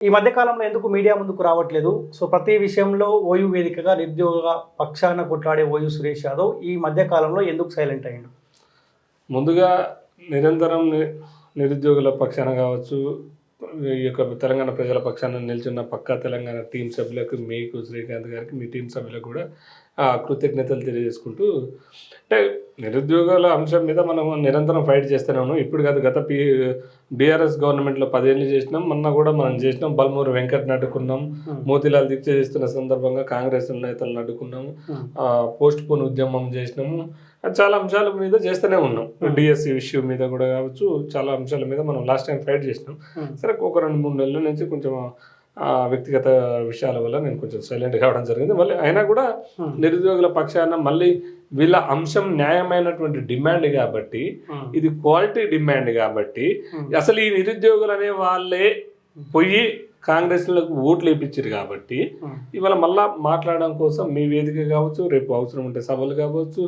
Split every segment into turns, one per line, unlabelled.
ఈ మధ్యకాలంలో ఎందుకు మీడియా ముందుకు రావట్లేదు? సో ప్రతి విషయంలో ఓయూ వేదికగా నిరుద్యోగ పక్షాన కొట్లాడే ఓయూ సురేష్ యాదవ్ ఈ మధ్యకాలంలో ఎందుకు సైలెంట్ అయ్యాడు?
ముందుగా నిరంతరం నిరుద్యోగుల పక్షాన కావచ్చు ఈ యొక్క తెలంగాణ ప్రజల పక్షాన నిల్చున్న పక్కా తెలంగాణ టీం సభ్యులకు మీకు శ్రీకాంత్ గారికి మీ టీం సభ్యులకు కూడా కృతజ్ఞతలు తెలియజేసుకుంటూ అంటే నిరుద్యోగాల అంశం మీద మనం నిరంతరం ఫైట్ చేస్తూనే ఉన్నాం. ఇప్పుడు కాదు గత పి బీఆర్ఎస్ గవర్నమెంట్లో పదేళ్ళు చేసినాం. మొన్న కూడా మనం చేసినాం. బల్మూరు వెంకట్ నడ్డుకున్నాం మోతీలాల్ దీక్ష చేస్తున్న సందర్భంగా కాంగ్రెస్ నేతలను అడ్డుకున్నాము పోస్ట్ పోన్ ఉద్యమం చేసినాము. చాలా అంశాల మీద చేస్తూనే ఉన్నాం. డిఎస్సి ఇష్యూ మీద కూడా కావచ్చు చాలా అంశాల మీద మనం లాస్ట్ టైం ఫైట్ చేసినాం. సరే ఒక రెండు మూడు నెలల నుంచి కొంచెం వ్యక్తిగత విషయాల వల్ల నేను కొంచెం సైలెంట్ కావడం జరిగింది. మళ్ళీ అయినా కూడా నిరుద్యోగుల పక్షాన మళ్ళీ వీళ్ళ అంశం న్యాయమైనటువంటి డిమాండ్ కాబట్టి ఇది క్వాలిటీ డిమాండ్ కాబట్టి అసలు ఈ నిరుద్యోగులు అనే వాళ్ళే పోయి కాంగ్రెస్లకు ఓట్లు వేయించారు కాబట్టి ఇవాళ మళ్ళా మాట్లాడడం కోసం మీ వేదిక కావచ్చు రేపు అవసరం ఉంటే సభలు కావచ్చు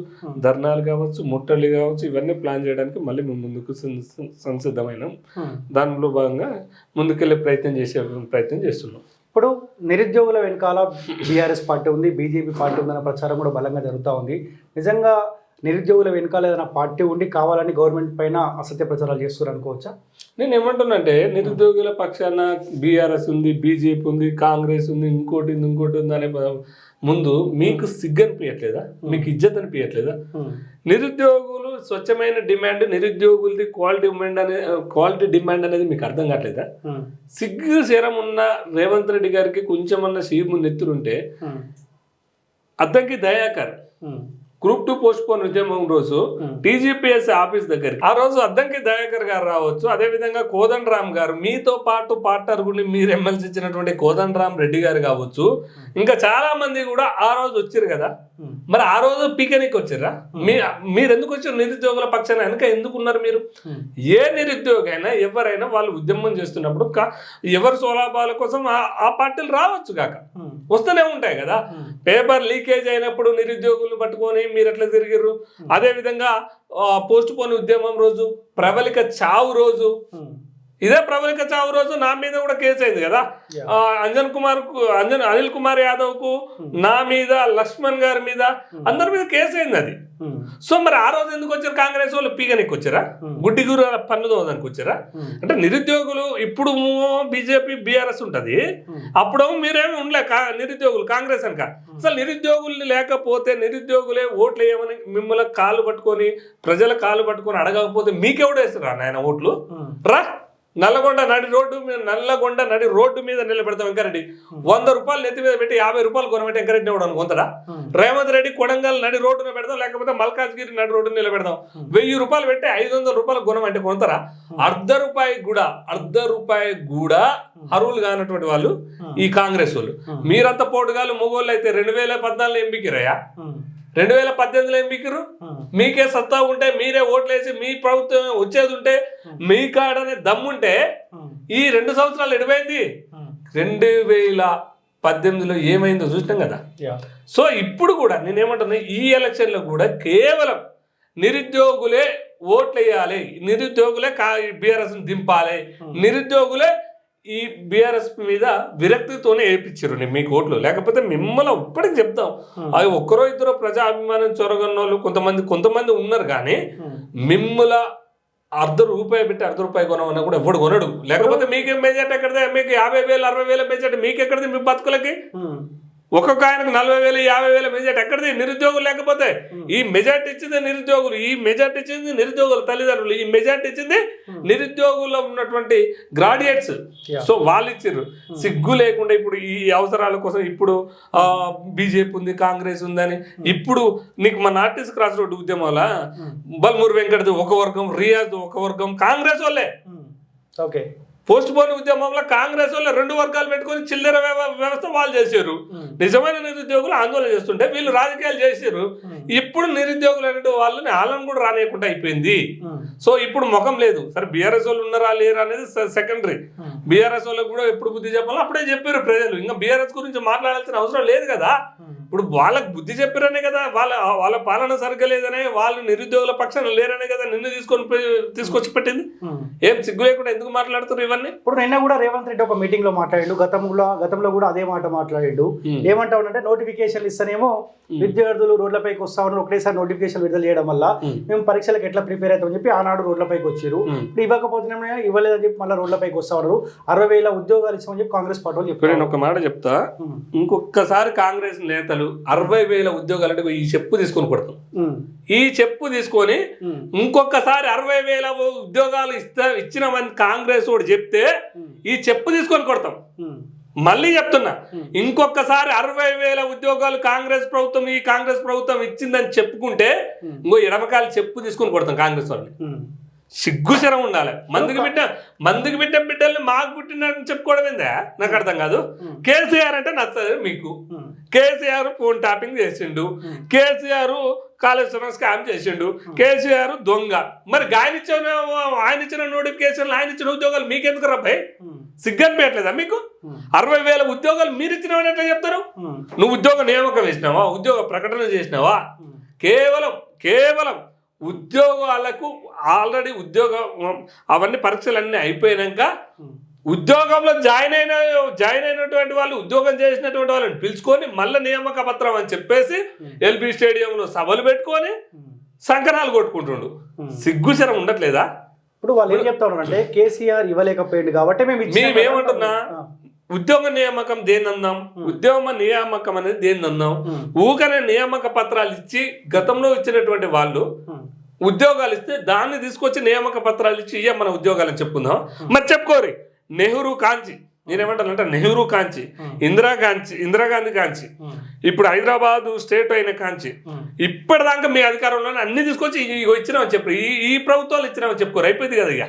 ధర్నాలు కావచ్చు ముట్టలు కావచ్చు ఇవన్నీ ప్లాన్ చేయడానికి మళ్ళీ మేము ముందుకు సంసిద్ధమైనాం. దానిలో భాగంగా ముందుకెళ్ళే ప్రయత్నం చేసే ప్రయత్నం చేస్తున్నాం.
ఇప్పుడు నిరుద్యోగుల వెనకాల బీఆర్ఎస్ పార్టీ ఉంది బీజేపీ పార్టీ ఉందన్న ప్రచారం కూడా బలంగా జరుగుతూ ఉంది. నిజంగా నిరుద్యోగుల వెనకాల ఏదైనా పార్టీ ఉండి కావాలని గవర్నమెంట్ పైన అసత్య ప్రచారాలు చేస్తున్నారు అనుకోవచ్చా?
నేను ఏమంటున్నానంటే నిరుద్యోగుల పక్షాన బీఆర్ఎస్ ఉంది బీజేపీ ఉంది కాంగ్రెస్ ఉంది ఇంకోటి ఉంది ఇంకోటి ఉంది అనే ముందు మీకు సిగ్గు అనిపించట్లేదా మీకు ఇజ్జత్ అనిపించట్లేదా నిరుద్యోగులు స్వచ్ఛమైన డిమాండ్ నిరుద్యోగులది క్వాలిటీ డిమాండ్ అనే క్వాలిటీ డిమాండ్ అనేది మీకు అర్థం కావట్లేదా? సిగ్గు శరం ఉన్న రేవంత్ రెడ్డి గారికి కొంచెమన్న సీము నెత్తురుంటే Addanki Dayakar group two post phone ఉద్యమం రోజు టీజీపీఎస్ ఆఫీస్ దగ్గరికి. ఆ రోజు అద్దంకి దయాకర్ గారు రావచ్చు. అదే విధంగా కోదండ రామ్ గారు. మీతో పాటు పార్ట్నర్ గుండి మీరు ఎమ్మెల్సీ ఇచ్చినటువంటి కోదండ రామ్ రెడ్డి గారు కావచ్చు. ఇంకా చాలా మంది కూడా ఆ రోజు వచ్చారు కదా. మరి ఆ రోజు పీకనికి వచ్చారా మీ మీరు ఎందుకు వచ్చారు నిరుద్యోగుల పక్షాన వెనక ఎందుకు ఉన్నారు మీరు ఏ నిరుద్యోగైనా ఎవరైనా వాళ్ళు ఉద్యమం చేస్తున్నప్పుడు ఎవరి స్వలాభాల కోసం ఆ పార్టీలు రావచ్చు కాక. వస్తూనే ఉంటాయి కదా. పేపర్ లీకేజ్ అయినప్పుడు నిరుద్యోగులను పట్టుకొని మీరు ఎట్లా తిరిగిర్రు? అదే విధంగా పోస్ట్ పోన్ ఉద్యమం రోజు ప్రబలిక చావు రోజు ఇదే ప్రబలిక చావు రోజు నా మీద కూడా కేసు అయింది కదా. అంజన్ కుమార్కు అంజన్ అనిల్ కుమార్ యాదవ్కు నా మీద లక్ష్మణ్ గారి మీద అందరి మీద కేసు అయింది అది. సో మరి ఆ రోజు ఎందుకు వచ్చారు? కాంగ్రెస్ వాళ్ళు పీగనికి వచ్చారా? గుడ్డి గురు పన్ను దోదానికి వచ్చారా? అంటే నిరుద్యోగులు ఇప్పుడు బీజేపీ బీఆర్ఎస్ ఉంటది. అప్పుడు మీరేమి ఉండలే నిరుద్యోగులు కాంగ్రెస్ అనక అసలు నిరుద్యోగుల్ని లేకపోతే నిరుద్యోగులే ఓట్లు వేయమని మిమ్మల్ని కాళ్ళు పట్టుకొని ప్రజల కాళ్ళు పట్టుకొని అడగకపోతే మీకెవడు వేస్తారా నాయన ఓట్లు? రా. నల్లగొండ నడి రోడ్డు మీద నల్లగొండ నడి రోడ్డు మీద నిలబెడతాం వెంకరెడ్డి. వంద రూపాయలు నెత్తి మీద పెట్టి యాభై రూపాయలు కొనబెట్టి వెంకరెడ్డి ఇవ్వడం కొంతడా రేవంత్ రెడ్డి కొడంగల్ నడి రోడ్డున పెడదాం లేకపోతే మల్కాజ్గిరి నడి రోడ్డు నిలబెడదాం వెయ్యి రూపాయలు పెట్టి ఐదు వందల రూపాయలు కొనమంటే కొంతరా అర్ధ రూపాయి కూడా అర్ధ రూపాయి కూడా అర్హులు కానటువంటి వాళ్ళు ఈ కాంగ్రెస్ వాళ్ళు. మీరంతా పోటుగాలు మొగోళ్ళు అయితే రెండు వేల పద్నాలుగులో ఎంపికిరయ్యా రెండు వేల పద్దెనిమిదిలో ఎంపికిరు మీకే సత్తా ఉంటే మీరే ఓట్లేసి మీ ప్రభుత్వం వచ్చేది ఉంటే మీ కాడనే దమ్ముంటే ఈ రెండు సంవత్సరాలు ఎడిపోయింది. రెండు వేల పద్దెనిమిదిలో ఏమైందో చూసినాం కదా? సో ఇప్పుడు కూడా నేనేమంటున్నా ఈ ఎలక్షన్లో కూడా కేవలం నిరుద్యోగులే ఓట్లు వేయాలి నిరుద్యోగులే కా బీఆర్ఎస్ దింపాలి. నిరుద్యోగులే ఈ బీఆర్ఎస్ మీద విరక్తితోనే వేయించారు నేను మీకు ఓట్లు లేకపోతే మిమ్మల్ని ఇప్పటికి చెప్తాం. అవి ఒక్కరో ఇద్దరు ప్రజాభిమానం చొరగన్న వాళ్ళు కొంతమంది కొంతమంది ఉన్నారు కానీ మిమ్మల అర్ధ రూపాయి పెట్టి అర్ధ రూపాయి కొనమన్నా కూడా ఎవడు కొనడు. లేకపోతే మీకేం మెజార్టీ ఎక్కడదే? మీకు యాభై వేలు అరవై వేల మెజార్టీ మీకు ఎక్కడిది మీ బతుకులకి? ఒక్కొక్క ఆయనకు నలభై వేలు యాభై వేల మెజార్టీ ఎక్కడిది? నిరుద్యోగులు లేకపోతే. ఈ మెజార్టీ ఇచ్చింది నిరుద్యోగులు ఈ మెజార్టీ ఇచ్చింది నిరుద్యోగుల తల్లిదండ్రులు ఈ మెజార్టీ ఇచ్చింది నిరుద్యోగుల్లో ఉన్నటువంటి గ్రాడ్యుయేట్స్. సో వాళ్ళు ఇచ్చారు సిగ్గు లేకుండా ఇప్పుడు ఈ అవసరాల కోసం ఇప్పుడు బీజేపీ ఉంది కాంగ్రెస్ ఉందని. ఇప్పుడు నీకు మన ఆర్టీసీ క్రాస్ రోడ్డు ఉద్యమాల బల్మూరు వెంకటది ఒక వర్గం రియాజ్ ఒక వర్గం కాంగ్రెస్ వాళ్ళే.
ఓకే
పోస్ట్ పోన్ ఉద్యమంలో కాంగ్రెస్ వాళ్ళు రెండు వర్గాలు పెట్టుకొని చిల్లర వ్యవ- వ్యవస్థ వాళ్ళు చేశారు. నిజమైన నిరుద్యోగులు ఆందోళన చేస్తుంటే వీళ్ళు రాజకీయాలు చేశారు. ఇప్పుడు నిరుద్యోగులు అనేటువంటి వాళ్ళని వాళ్ళని కూడా రానియకుండా అయిపోయింది. సో ఇప్పుడు ముఖం లేదు. సరే బీఆర్ఎస్ వాళ్ళు ఉన్నారా లేరా అనేది సెకండరీ బీఆర్ఎస్ వాళ్ళకి కూడా ఎప్పుడు బుద్ధి చెప్పాలో అప్పుడే చెప్పారు ప్రజలు. ఇంకా బీఆర్ఎస్ గురించి మాట్లాడాల్సిన అవసరం లేదు కదా. ఇప్పుడు వాళ్ళకి బుద్ధి చెప్పారనే కదా. వాళ్ళ వాళ్ళ పాలన సరిగ్గా లేదనే వాళ్ళు నిరుద్యోగుల పక్షాన లేరనే కదా నిన్ను తీసుకొని తీసుకొచ్చి పెట్టింది. ఏం సిగ్గు లేకుండా ఎందుకు మాట్లాడుతున్నారు ఇవన్నీ
ఇప్పుడు నిన్న కూడా రేవంత్ రెడ్డి ఒక మీటింగ్లో మాట్లాడిండు. గతంలో గతంలో కూడా అదే మాట మాట్లాడిండు. ఏమంటా అంటే నోటిఫికేషన్ ఇస్తేనేమో విద్యార్థులు రోడ్లపైకి వస్తా ఉన్నారు. ఒకటేసారి నోటిఫికేషన్ విడుదల చేయడం వల్ల. మేము పరీక్షలకు ఎట్లా ప్రిపేర్ అవుతామని చెప్పి ఆనాడు రోడ్లపైకి వచ్చారు. ఇప్పుడు ఇవ్వకపోతేనే ఇవ్వలేదని చెప్పి మళ్ళీ రోడ్లపైకి వస్తా ఉన్నారు. అరవై వేల ఉద్యోగాలు ఇస్తామని చెప్పి కాంగ్రెస్ పార్టీ
ఇప్పుడు నేను
చెప్పారు
ఒక మాట చెప్తా. ఇంకొకసారి కాంగ్రెస్ నేతలు అరవై వేల ఉద్యోగాలు అంటే ఈ చెప్పు తీసుకొని కొడతాం. ఈ చెప్పు తీసుకొని ఇంకొకసారి అరవై వేల ఉద్యోగాలు ఇస్తా ఇచ్చినామని కాంగ్రెస్ వాడు చెప్తే ఈ చెప్పు తీసుకొని కొడతాం. మళ్ళీ చెప్తున్నా ఇంకొకసారి అరవై వేల ఉద్యోగాలు కాంగ్రెస్ ప్రభుత్వం ఈ కాంగ్రెస్ ప్రభుత్వం ఇచ్చిందని చెప్పుకుంటే ఇంకో ఎడమకాలు చెప్పు తీసుకొని కొడతాం కాంగ్రెస్ వాళ్ళని. సిగ్గుశరం ఉండాలి. మందికి బిడ్డ మందికి బిడ్డ బిడ్డల్ని మాకు పుట్టినని చెప్పుకోవడం ఏందా? నాకు అర్థం కాదు. కేసీఆర్ అంటే నచ్చదు మీకు. కేసీఆర్ ఫోన్ ట్యాపింగ్ చేసిండు. కేసీఆర్ కాళేశ్వరం స్కామ్ చేసిండు. కేసీఆర్ దొంగ. మరి ఆయన ఇచ్చిన ఆయన ఇచ్చిన నోటిఫికేషన్ ఆయన ఇచ్చిన ఉద్యోగాలు మీకెందుకు రబ్బాయి సిగ్గనిపించట్లేదా మీకు? అరవై వేల ఉద్యోగాలు మీరు ఇచ్చినామని ఎట్లా చెప్తారు? నువ్వు ఉద్యోగ నియామకం వేసినావా ఉద్యోగ ప్రకటన చేసినావా? కేవలం కేవలం ఉద్యోగాలకు ఆల్రెడీ ఉద్యోగం అవన్నీ పరీక్షలు అన్నీ అయిపోయినాక ఉద్యోగంలో జాయిన్ అయిన జాయిన్ అయినటువంటి వాళ్ళు ఉద్యోగం చేసినటువంటి వాళ్ళని పిలుచుకొని మళ్ళీ నియామక పత్రం అని చెప్పేసి ఎల్బీ స్టేడియంలో సభలు పెట్టుకొని సంకరాలు కొట్టుకుంటుండు. సిగ్గుశరం ఉండట్లేదా?
ఇప్పుడు వాళ్ళు ఏం చెప్తా ఉన్నారంటే కేసీఆర్ ఇవ్వలేకపోయింది కాబట్టి మేము
ఏమంటున్నా? ఉద్యోగ నియామకం దేని అన్నాం ఉద్యోగ నియామకం అనేది దేని అన్నాం
ఉమ్.
ఊకనే నియామక పత్రాలు ఇచ్చి గతంలో ఇచ్చినటువంటి వాళ్ళు. ఉద్యోగాలు ఇస్తే దాన్ని తీసుకొచ్చి నియామక పత్రాలు ఇచ్చి ఇయ్య మన ఉద్యోగాలని చెప్పుకుందాం. మరి చెప్పుకోరి. నెహ్రూ కాంచి. నేనేమంటానంటే నెహ్రూ కాంచి ఇందిరా కాంచి ఇందిరాగాంధీ కాంచి. ఇప్పుడు హైదరాబాద్ స్టేట్ అయిన కాంచి. ఇప్పటిదాకా మీ అధికారంలోనే అన్ని తీసుకొచ్చి ఇచ్చినామని చెప్పు. ఈ ఈ ప్రభుత్వాలు ఇచ్చినామని చెప్పుకోరు అయిపోయింది కదా ఇక.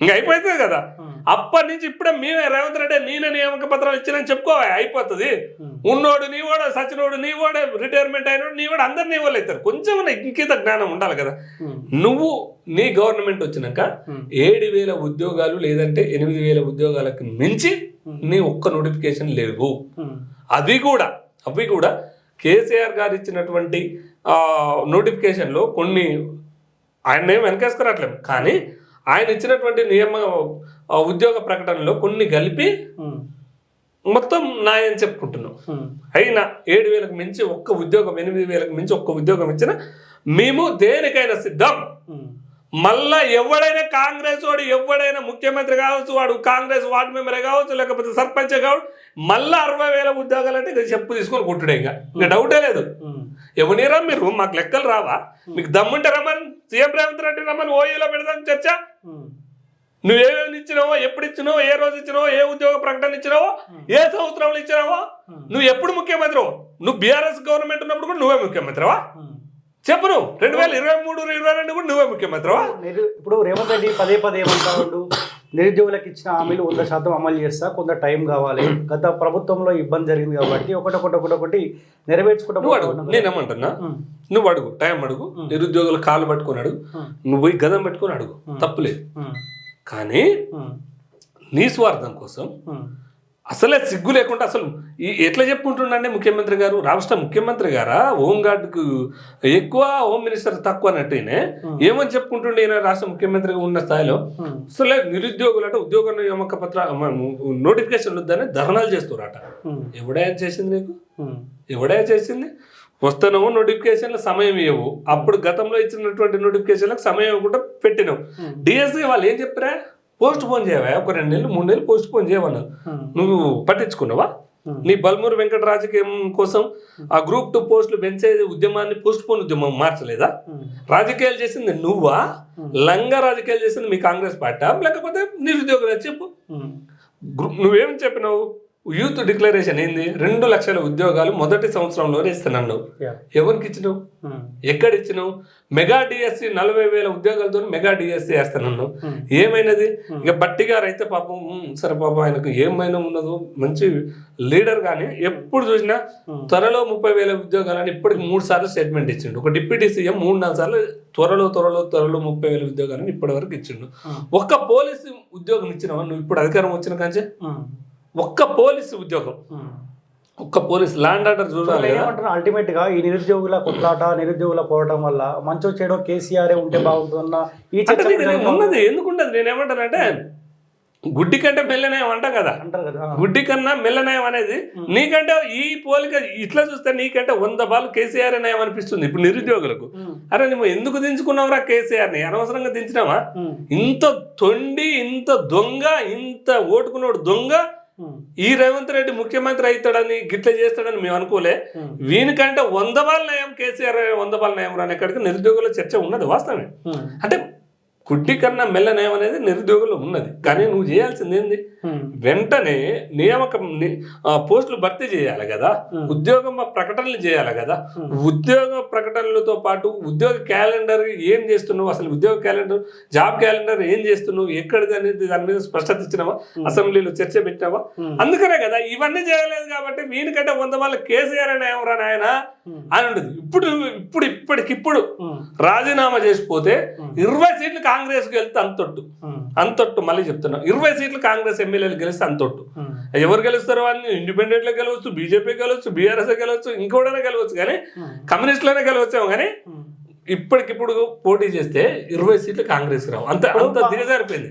ఇంకా అయిపోతుంది కదా. అప్పటి నుంచి ఇప్పుడే మేమే రేవంత్ రెడ్డి నేనే నియామక పత్రాలు ఇచ్చినని చెప్పుకోవా అయిపోతుంది. ఉన్నోడు నీ వాడు సచినోడు నీ వాడే రిటైర్మెంట్ అయినోడు నీ వాడు అందరు నీ వాళ్ళు అవుతారు కొంచెం ఇంకేత జ్ఞానం ఉండాలి కదా. నువ్వు నీ గవర్నమెంట్ వచ్చినాక
ఉమ్.
ఏడు వేల ఉద్యోగాలు లేదంటే ఎనిమిది వేల ఉద్యోగాలకు మించి నీ ఒక్క నోటిఫికేషన్ లేవు
ఉమ్.
అవి కూడా అవి కూడా కేసీఆర్ గారు ఇచ్చినటువంటి నోటిఫికేషన్లో కొన్ని ఆయన ఏం వెనకేసుకురావట్లేము కానీ ఆయన ఇచ్చినటువంటి నియమ ఉద్యోగ ప్రకటనలో కొన్ని కలిపి. మొత్తం నాయని చెప్పుకుంటున్నాం. అయినా ఏడు వేలకు మించి ఒక్క ఉద్యోగం ఎనిమిది వేలకు మించి ఒక్క ఉద్యోగం ఇచ్చిన మేము దేనికైనా సిద్ధం. మళ్ళా ఎవడైనా కాంగ్రెస్ వాడు ఎవడైనా ముఖ్యమంత్రి కావచ్చు వాడు కాంగ్రెస్ వార్డు మెంబర్ కావచ్చు లేకపోతే సర్పంచ్ కావచ్చు మళ్ళా అరవై వేల ఉద్యోగాలు అంటే చెప్పు తీసుకొని కుట్టుడే ఇంకా. ఇంకా డౌటే లేదు. ఎవరిరా మీరు? మాకు లెక్కలు రావా? మీకు దమ్ముంటే రమ్మని సీఎం రేవంత్ రెడ్డి రమ్మని ఓయూలో పెడదాం చర్చ.
ఉమ్.
నువ్వేమేమి ఇచ్చినావో ఎప్పుడు ఇచ్చినావో ఏ రోజు ఇచ్చినావో ఏ ఉద్యోగ ప్రకటన ఇచ్చినావో ఏ సంవత్సరంలో ఇచ్చినావో నువ్వు ఎప్పుడు ముఖ్యమంత్రి నువ్వు బీఆర్ఎస్ గవర్నమెంట్ ఉన్నప్పుడు కూడా నువ్వే ముఖ్యమంత్రివా. చెప్పు నువ్వు రెండు వేల ఇరవై మూడు ఇరవై రెండు కూడా నువ్వే ముఖ్యమంత్రివా
ఇప్పుడు రేవంత్ రెడ్డి పదే పదే ఏమంటా ఉండు నిరుద్యోగులకు ఇచ్చిన హామీలు వంద శాతం అమలు చేస్తా కొంత టైం కావాలి గత ప్రభుత్వంలో ఇబ్బంది జరిగింది కాబట్టి ఒకటొకటి ఒకటొకటి నెరవేర్చుకుంటూ
నువ్వు అడుగు
కదా.
నేనేమంటున్నా. నువ్వు అడుగు టైం అడుగు నిరుద్యోగుల కాళ్ళు పట్టుకొని అడుగు. నువ్వు పోయి గదం పెట్టుకొని అడుగు తప్పులేదు. కానీ. నీ స్వార్థం కోసం. అసలే సిగ్గు లేకుండా అసలు ఈ ఎట్లా చెప్పుకుంటుండే ముఖ్యమంత్రి గారు? రాష్ట్ర ముఖ్యమంత్రి గారా? హోం గార్డుకు ఎక్కువ హోమ్ మినిస్టర్ తక్కువ అన్నట్టునే. ఏమని చెప్పుకుంటుండే ఈయన రాష్ట్ర ముఖ్యమంత్రిగా ఉన్న స్థాయిలో. అసలే నిరుద్యోగులు అంటే ఉద్యోగ నియామక పత్ర నోటిఫికేషన్ వద్దని ధర్నాలు చేస్తారట
ఉమ్.
ఎవడైనా చేసింది నీకు. ఎవడే చేసింది? వస్తున్నావు నోటిఫికేషన్ల సమయం ఇవ్వవు అప్పుడు గతంలో ఇచ్చినటువంటి నోటిఫికేషన్లకు సమయం ఇవ్వకుండా పెట్టినావు. డిఎస్సి వాళ్ళు ఏం చెప్పారా? పోస్ట్ పోన్ చేయవా? ఒక రెండు నెలలు మూడు నెలలు పోస్ట్ పోన్ చేయమన్నారు. నువ్వు పట్టించుకున్నావా. నీ బల్మూరు వెంకట రాజకీయం కోసం ఆ గ్రూప్ టూ పోస్టులు పెంచే ఉద్యమాన్ని పోస్ట్ పోన్ ఉద్యమం మార్చలేదా. రాజకీయాలు చేసింది నువ్వా? లంగా రాజకీయాలు చేసింది మీ కాంగ్రెస్ పార్టీ లేకపోతే నిరుద్యోగులు చెప్పు. నువ్వేం చెప్పినావు? యూత్ డిక్లరేషన్ ఏంది రెండు లక్షల ఉద్యోగాలు మొదటి సంవత్సరంలోనే ఇస్తున్నావు
Yeah.
ఎవరికి ఇచ్చినావు
ఉమ్.
ఎక్కడ ఇచ్చినావు మెగా డిఎస్సి నలభై వేల ఉద్యోగాలతో మెగా డిఎస్సి వేస్తానన్నావు
Hmm.
ఏమైనది ఇక బట్టి గారు అయితే పాపం సరే పాపం ఆయనకు ఏమైనా ఉన్నదో మంచి లీడర్ కానీ ఎప్పుడు చూసినా
Hmm.
త్వరలో ముప్పై వేల ఉద్యోగాలని ఇప్పటికి మూడు సార్లు స్టేట్మెంట్ ఇచ్చిండు ఒక డిప్యూటీ సీఎం మూడు నాలుగు సార్లు త్వరలో త్వరలో త్వరలో ముప్పై వేల ఉద్యోగాలని ఇప్పటి వరకు ఇచ్చిండు
Hmm.
ఒక్క పోలీసు ఉద్యోగం ఇచ్చినావా నువ్వు ఇప్పుడు అధికారం వచ్చిన కాంచే. ఒక్క పోలీసు ఉద్యోగం. ఒక్క పోలీస్ ల్యాండ్ ఆర్డర్ చూడాలి
ఏమంటారు? అల్టిమేట్గా ఈ నిరుద్యోగుల కొట్లాట నిరుద్యోగుల పోవడం వల్ల మంచో చెడో కేసీఆర్ ఉంటే బాగుంటుందన్న ఈ
ఉన్నది ఎందుకు ఉండదు నేను ఏమంటానంటే గుడ్డి కంటే మెల్లనయం అంట కదా. గుడ్డి కన్నా మెల్లనయం అనేది నీకంటే ఈ పోలిక ఇట్లా చూస్తే నీకంటే వంద బాలు కేసీఆర్ నయం అనిపిస్తుంది ఇప్పుడు నిరుద్యోగులకు.
ఉమ్,
అరే నువ్వు ఎందుకు దించుకున్నావురా కేసీఆర్ని? అనవసరంగా దించినావా? ఇంత తొండి ఇంత దొంగ ఇంత ఓటుకున్నోడు దొంగ ఈ రేవంత్ రెడ్డి ముఖ్యమంత్రి అవుతాడని గిట్ల చేస్తాడని మేము అనుకోలే. వీనికంటే వంద బాల నయం కేసీఆర్ వంద బాల నయం అనే కాడికి నిరుద్యోగుల చర్చ ఉన్నది వాస్తవమే. అంటే కుట్టి కన్నా మెల్ల నయం అనేది నిరుద్యోగులు ఉన్నది. కానీ నువ్వు చేయాల్సింది ఏంది? వెంటనే నియామకం పోస్టులు భర్తీ చేయాలి కదా. ఉద్యోగం ప్రకటనలు చేయాలి కదా. ఉద్యోగ ప్రకటనలతో పాటు ఉద్యోగ క్యాలెండర్ ఏం చేస్తున్నావు? అసలు ఉద్యోగ క్యాలెండర్ జాబ్ క్యాలెండర్ ఏం చేస్తున్నావు? ఎక్కడిది అనేది దాని మీద స్పష్టత ఇచ్చినావా? అసెంబ్లీలో చర్చ పెట్టినావా. అందుకనే కదా ఇవన్నీ చేయలేదు కాబట్టి వీనికంటే వంద వాళ్ళ కేసీఆర్ అని ఎవరా నాయన. అని ఉండదు. ఇప్పుడు ఇప్పుడు ఇప్పటికిప్పుడు రాజీనామా చేసిపోతే. ఇరవై సీట్లు కాంగ్రెస్కి వెళ్తే అంతొట్టు. అంతొట్టు మళ్ళీ చెప్తున్నా. ఇరవై సీట్లు కాంగ్రెస్ ఎమ్మెల్యేలు గెలిస్తే అంతొట్టు ఎవరు గెలుస్తారో అని ఇండిపెండెంట్లో గెలవచ్చు బీజేపీ గెలవచ్చు బీఆర్ఎస్ గెలవచ్చు ఇంకోడైనా గెలవచ్చు కానీ కమ్యూనిస్టులోనే గెలవచ్చాము కానీ. ఇప్పటికిప్పుడు పోటీ చేస్తే ఇరవై సీట్లు కాంగ్రెస్ రావు. అంత అంత దిగజారిపోయింది.